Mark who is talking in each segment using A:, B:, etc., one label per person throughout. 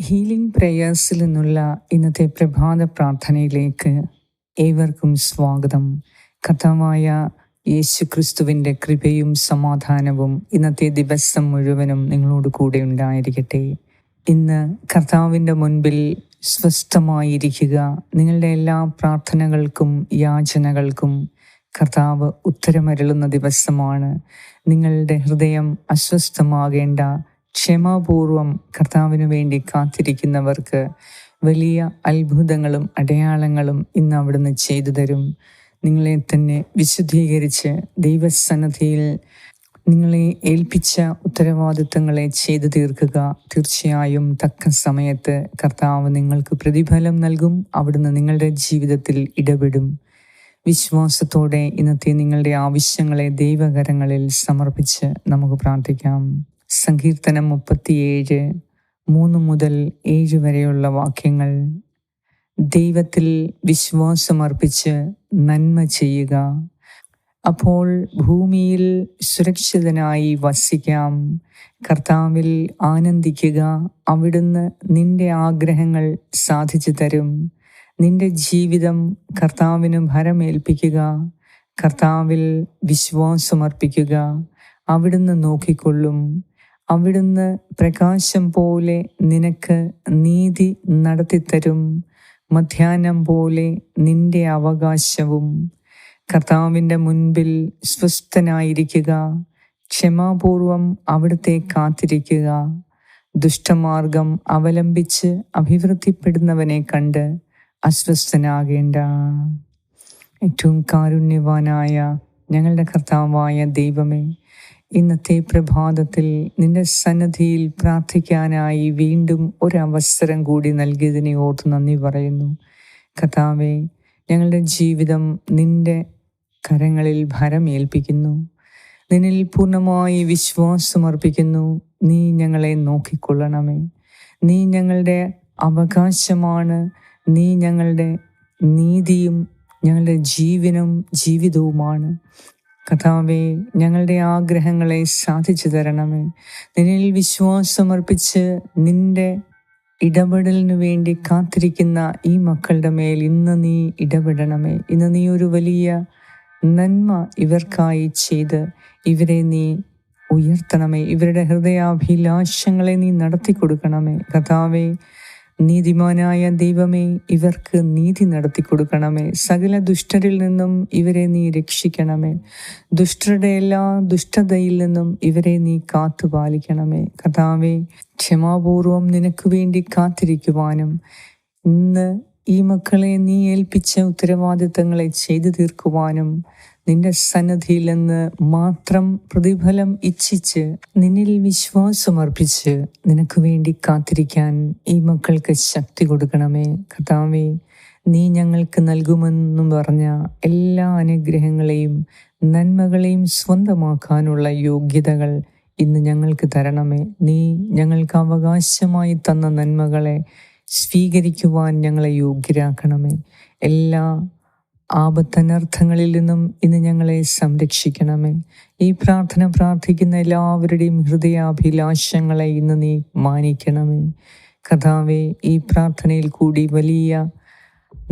A: Healing പ്രേയേഴ്സിൽ നിന്നുള്ള ഇന്നത്തെ പ്രഭാത പ്രാർത്ഥനയിലേക്ക് ഏവർക്കും സ്വാഗതം. കഥമായ യേശു ക്രിസ്തുവിന്റെ കൃപയും സമാധാനവും ഇന്നത്തെ ദിവസം മുഴുവനും നിങ്ങളോട് കൂടെ ഉണ്ടായിരിക്കട്ടെ. ഇന്ന് കർത്താവിന്റെ മുൻപിൽ സ്വസ്ഥമായിരിക്കുക നിങ്ങളുടെ എല്ലാ പ്രാർത്ഥനകൾക്കും യാചനകൾക്കും കർത്താവ് ഉത്തരമരുളുന്ന ദിവസമാണ്. നിങ്ങളുടെ ഹൃദയം അസ്വസ്ഥമാകേണ്ട ക്ഷമാപൂർവം കർത്താവിന് വേണ്ടി കാത്തിരിക്കുന്നവർക്ക് വലിയ അത്ഭുതങ്ങളും അടയാളങ്ങളും ഇന്ന് അവിടുന്ന് ചെയ്തു തരും. നിങ്ങളെ തന്നെ വിശുദ്ധീകരിച്ച് ദൈവസന്നദ്ധിയിൽ നിങ്ങളെ ഏൽപ്പിച്ച ഉത്തരവാദിത്തങ്ങളെ ചെയ്തു തീർക്കുക. തീർച്ചയായും തക്ക സമയത്ത് കർത്താവ് നിങ്ങൾക്ക് പ്രതിഫലം നൽകും. അവിടുന്ന് നിങ്ങളുടെ ജീവിതത്തിൽ ഇടപെടും. വിശ്വാസത്തോടെ ഇന്നത്തെ നിങ്ങളുടെ ആവശ്യങ്ങളെ ദൈവകരങ്ങളിൽ സമർപ്പിച്ച് നമുക്ക് പ്രാർത്ഥിക്കാം. സങ്കീർത്തനം മുപ്പത്തിയേഴ് മൂന്ന് മുതൽ ഏഴ് വരെയുള്ള വാക്യങ്ങൾ. ദൈവത്തിൽ വിശ്വാസമർപ്പിച്ച് നന്മ ചെയ്യുക. അപ്പോൾ ഭൂമിയിൽ സുരക്ഷിതനായി വസിക്കാം. കർത്താവിൽ ആനന്ദിക്കുക. അവിടുന്ന് നിന്റെ ആഗ്രഹങ്ങൾ സാധിച്ചു തരും. നിന്റെ ജീവിതം കർത്താവിന് ഭരമേൽപ്പിക്കുക. കർത്താവിൽ വിശ്വാസമർപ്പിക്കുക. അവിടുന്ന് നോക്കിക്കൊള്ളും. അവിടുന്ന് പ്രകാശം പോലെ നിനക്ക് നീതി നടത്തിത്തരും. മധ്യാഹ്നം പോലെ നിന്റെ അവകാശവും. കർത്താവിന്റെ മുൻപിൽ സ്വസ്ഥനായിരിക്കുക. ക്ഷമാപൂർവം അവിടുത്തെ കാത്തിരിക്കുക. ദുഷ്ടമാർഗം അവലംബിച്ച് അഭിവൃദ്ധിപ്പെടുന്നവനെ കണ്ട് അസ്വസ്ഥനാകേണ്ട. ഏറ്റവും കാരുണ്യവാനായ ഞങ്ങളുടെ കർത്താവായ ദൈവമേ ഇന്നത്തെ പ്രഭാതത്തിൽ നിന്റെ സന്നദ്ധിയിൽ പ്രാർത്ഥിക്കാനായി വീണ്ടും ഒരവസരം കൂടി നൽകിയതിനെ ഓർത്ത് നന്ദി പറയുന്നു. കഥാവെ ഞങ്ങളുടെ ജീവിതം നിന്റെ കരങ്ങളിൽ ഭരമേൽപ്പിക്കുന്നു നിന്നിൽ പൂർണമായി വിശ്വാസമർപ്പിക്കുന്നു നീ ഞങ്ങളെ നോക്കിക്കൊള്ളണമേ. നീ ഞങ്ങളുടെ അവകാശമാണ്. നീ ഞങ്ങളുടെ നീതിയും ഞങ്ങളുടെ ജീവനും ജീവിതവുമാണ്. കഥാവെ ഞങ്ങളുടെ ആഗ്രഹങ്ങളെ സാധിച്ചു തരണമേ. നിന്നിൽ വിശ്വാസമർപ്പിച്ച് നിന്റെ ഇടപെടലിനു വേണ്ടി കാത്തിരിക്കുന്ന ഈ മക്കളുടെ മേൽ ഇന്ന് നീ ഇടപെടണമേ. ഇന്ന് നീ ഒരു വലിയ നന്മ ഇവർക്കായി ചെയ്ത് ഇവരെ നീ ഉയർത്തണമേ. ഇവരുടെ ഹൃദയാഭിലാഷങ്ങളെ നീ നടത്തി കൊടുക്കണമേ കഥാവേ നീതിമാനായ ദൈവമേ ഇവർക്ക് നീതി നടത്തി കൊടുക്കണമേ. സകല ദുഷ്ടരിൽ നിന്നും ഇവരെ നീ രക്ഷിക്കണമേ. ദുഷ്ടരുടെ എല്ലാ ദുഷ്ടതയിൽ നിന്നും ഇവരെ നീ കാത്തു പാലിക്കണമേ. കഥാവേ ക്ഷമാപൂർവം നിനക്ക് വേണ്ടി കാത്തിരിക്കുവാനും ഇന്ന് ഈ മക്കളെ നീ ഏൽപ്പിച്ച ഉത്തരവാദിത്തങ്ങളെ ചെയ്തു തീർക്കുവാനും നിന്റെ സന്നദ്ധിയിൽ നിന്ന് മാത്രം പ്രതിഫലം ഇച്ഛിച്ച് നിന്നിൽ വിശ്വാസമർപ്പിച്ച് നിനക്ക് വേണ്ടി കാത്തിരിക്കാൻ ഈ മക്കൾക്ക് ശക്തി കൊടുക്കണമേ. കർത്താവേ നീ ഞങ്ങൾക്ക് നൽകുമെന്നും പറഞ്ഞ എല്ലാ അനുഗ്രഹങ്ങളെയും നന്മകളെയും സ്വന്തമാക്കാനുള്ള യോഗ്യതകൾ ഇന്ന് ഞങ്ങൾക്ക് തരണമേ. നീ ഞങ്ങൾക്ക് അവകാശമായി തന്ന നന്മകളെ സ്വീകരിക്കുവാൻ ഞങ്ങളെ യോഗ്യരാക്കണമേ. എല്ലാ ആപത്തനർത്ഥങ്ങളിൽ നിന്നും ഇന്ന് ഞങ്ങളെ സംരക്ഷിക്കണമേ. ഈ പ്രാർത്ഥന പ്രാർത്ഥിക്കുന്ന എല്ലാവരുടെയും ഹൃദയാഭിലാഷങ്ങളെ ഇന്ന് നീ മാനിക്കണമേ. കഥാവെ ഈ പ്രാർത്ഥനയിൽ കൂടി വലിയ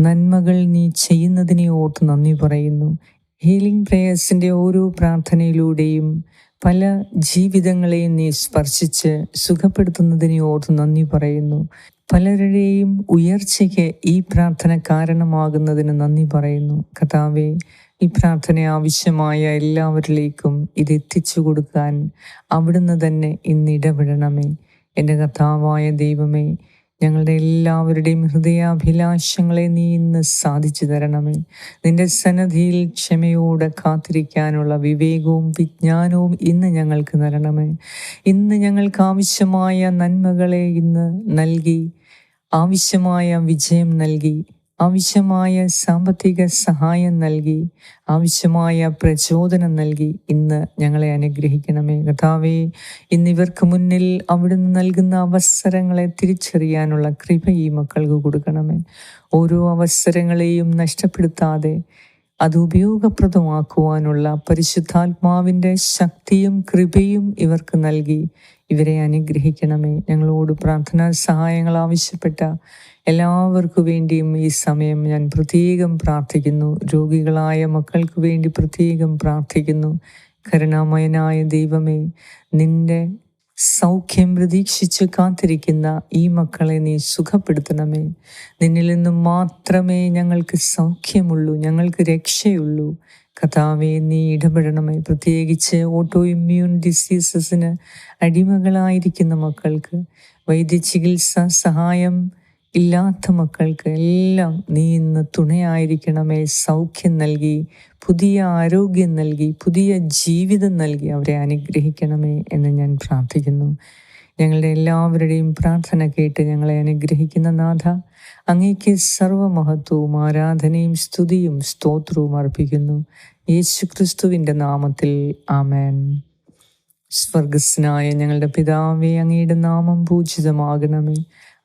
A: നന്മകൾ നീ ചെയ്യുന്നതിനെ ഓർത്ത് നന്ദി പറയുന്നു. ഹീലിംഗ് പ്രേയേഴ്സിന്റെ ഓരോ പ്രാർത്ഥനയിലൂടെയും പല ജീവിതങ്ങളെയും നീ സ്പർശിച്ച് സുഖപ്പെടുത്തുന്നതിനെ ഓർത്ത് നന്ദി പറയുന്നു. പലരുടെയും ഉയർച്ചയ്ക്ക് ഈ പ്രാർത്ഥന കാരണമാകുന്നതിന് നന്ദി പറയുന്നു. കഥാവെ ഈ പ്രാർത്ഥന ആവശ്യമായ എല്ലാവരിലേക്കും ഇത് എത്തിച്ചു കൊടുക്കാൻ അവിടുന്ന് തന്നെ ഇന്ന് ഇടപെടണമേ. എന്റെ കഥാവായ ദൈവമേ ഞങ്ങളുടെ എല്ലാവരുടെയും ഹൃദയാഭിലാഷങ്ങളെ നീ ഇന്ന് സാധിച്ചു തരണമേ. നിന്റെ സന്നദ്ധിയിൽ ക്ഷമയോടെ കാത്തിരിക്കാനുള്ള വിവേകവും വിജ്ഞാനവും ഇന്ന് ഞങ്ങൾക്ക് തരണമേ. ഇന്ന് ഞങ്ങൾക്ക് ആവശ്യമായ നന്മകളെ ഇന്ന് നൽകി ആവശ്യമായ വിജയം നൽകി ആവശ്യമായ സാമ്പത്തിക സഹായം നൽകി ആവശ്യമായ പ്രചോദനം നൽകി ഇന്ന് ഞങ്ങളെ അനുഗ്രഹിക്കണമേ. കഥാവേ ഇന്നിവർക്ക് മുന്നിൽ അവിടുന്ന് നൽകുന്ന അവസരങ്ങളെ തിരിച്ചറിയാനുള്ള കൃപ ഈ മക്കൾക്ക് കൊടുക്കണമേ. ഓരോ അവസരങ്ങളെയും നഷ്ടപ്പെടുത്താതെ അത് ഉപയോഗപ്രദമാക്കുവാനുള്ള പരിശുദ്ധാത്മാവിന്റെ ശക്തിയും കൃപയും ഇവർക്ക് നൽകി. ഇവരെ അനുഗ്രഹിക്കണമേ. ഞങ്ങളോട് പ്രാർത്ഥനാ സഹായങ്ങൾ ആവശ്യപ്പെട്ട എല്ലാവർക്കു വേണ്ടിയും ഈ സമയം ഞാൻ പ്രത്യേകം പ്രാർത്ഥിക്കുന്നു. രോഗികളായ മക്കൾക്ക് വേണ്ടി പ്രത്യേകം പ്രാർത്ഥിക്കുന്നു. കരുണാമയനായ ദൈവമേ നിന്റെ സൗഖ്യം പ്രതീക്ഷിച്ച് കാത്തിരിക്കുന്ന ഈ മക്കളെ നീ സുഖപ്പെടുത്തണമേ. നിന്നിൽ നിന്നും മാത്രമേ ഞങ്ങൾക്ക് സൗഖ്യമുള്ളൂ ഞങ്ങൾക്ക് രക്ഷയുള്ളൂ. കഥാവെ നീ ഇടപെടണമേ. പ്രത്യേകിച്ച് ഓട്ടോ ഇമ്മ്യൂൺ ഡിസീസസിന് അടിമകളായിരിക്കുന്ന മക്കൾക്ക് വൈദ്യ ചികിത്സ സഹായം ഇല്ലാത്ത മക്കൾക്ക് എല്ലാം നീ ഇന്ന് തുണയായിരിക്കണമേ. സൗഖ്യം നൽകി പുതിയ ആരോഗ്യം നൽകി പുതിയ ജീവിതം നൽകി അവരെ അനുഗ്രഹിക്കണമേ എന്ന് ഞാൻ പ്രാർത്ഥിക്കുന്നു. ഞങ്ങളുടെ എല്ലാവരുടെയും പ്രാർത്ഥന കേട്ട് ഞങ്ങളെ അനുഗ്രഹിക്കുന്ന നാഥ അങ്ങേക്ക് സർവമഹത്വവും ആരാധനയും സ്തുതിയും സ്തോത്രവും അർപ്പിക്കുന്നു. യേശു ക്രിസ്തുവിന്റെ നാമത്തിൽ ആമേൻ. സ്വർഗസ്നായ ഞങ്ങളുടെ പിതാവേ അങ്ങയുടെ നാമം പൂജിതമാകണമേ.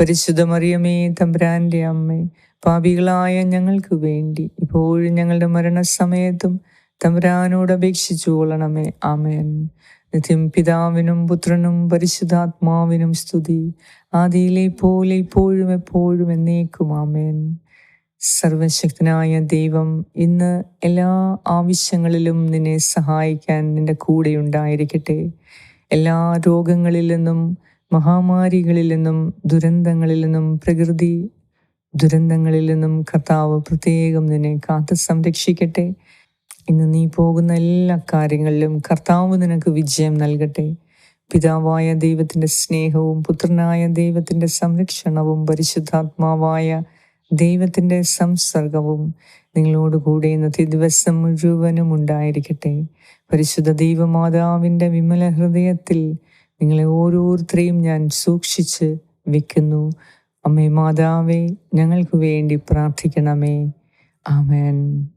A: പരിശുദ്ധ മറിയമേ തമ്പ്രാന്റെ അമ്മേ പാപികളായ ഞങ്ങൾക്ക് വേണ്ടി ഇപ്പോഴും ഞങ്ങളുടെ മരണസമയത്തും തമ്പ്രാനോട് അപേക്ഷിച്ചു കൊള്ളണമേ. ആമേൻ. നിത്യം പിതാവിനും പുത്രനും പരിശുദ്ധാത്മാവിനും സ്തുതി. ആദിയിലെ പോലെ ഇപ്പോഴും എപ്പോഴും എന്നേക്കും. ആമേൻ. സർവശക്തനായ ദൈവം ഇന്ന് എല്ലാ ആവശ്യങ്ങളിലും നിന്നെ സഹായിക്കാൻ നിന്റെ കൂടെ ഉണ്ടായിരിക്കട്ടെ. എല്ലാ രോഗങ്ങളിൽ നിന്നും മഹാമാരികളിൽ നിന്നും ദുരന്തങ്ങളിൽ നിന്നും പ്രകൃതി ദുരന്തങ്ങളിൽ നിന്നും കർത്താവ് പ്രത്യേകം നിന്നെ കാത്തു സംരക്ഷിക്കട്ടെ. ഇന്ന് നീ പോകുന്ന എല്ലാ കാര്യങ്ങളിലും കർത്താവ് നിനക്ക് വിജയം നൽകട്ടെ. പിതാവായ ദൈവത്തിന്റെ സ്നേഹവും പുത്രനായ ദൈവത്തിന്റെ സംരക്ഷണവും പരിശുദ്ധാത്മാവായ ദൈവത്തിന്റെ സംസർഗവും നിങ്ങളോടുകൂടെ ഇന്നത്തെ ദിവസം മുഴുവനും ഉണ്ടായിരിക്കട്ടെ. പരിശുദ്ധ ദൈവമാതാവിന്റെ വിമല ഹൃദയത്തിൽ നിങ്ങളെ ഓരോരുത്തരെയും ഞാൻ സൂക്ഷിച്ച് വെക്കുന്നു. അമ്മേ മാതാവേ ഞങ്ങൾക്ക് വേണ്ടി പ്രാർത്ഥിക്കണമേ. ആമേൻ.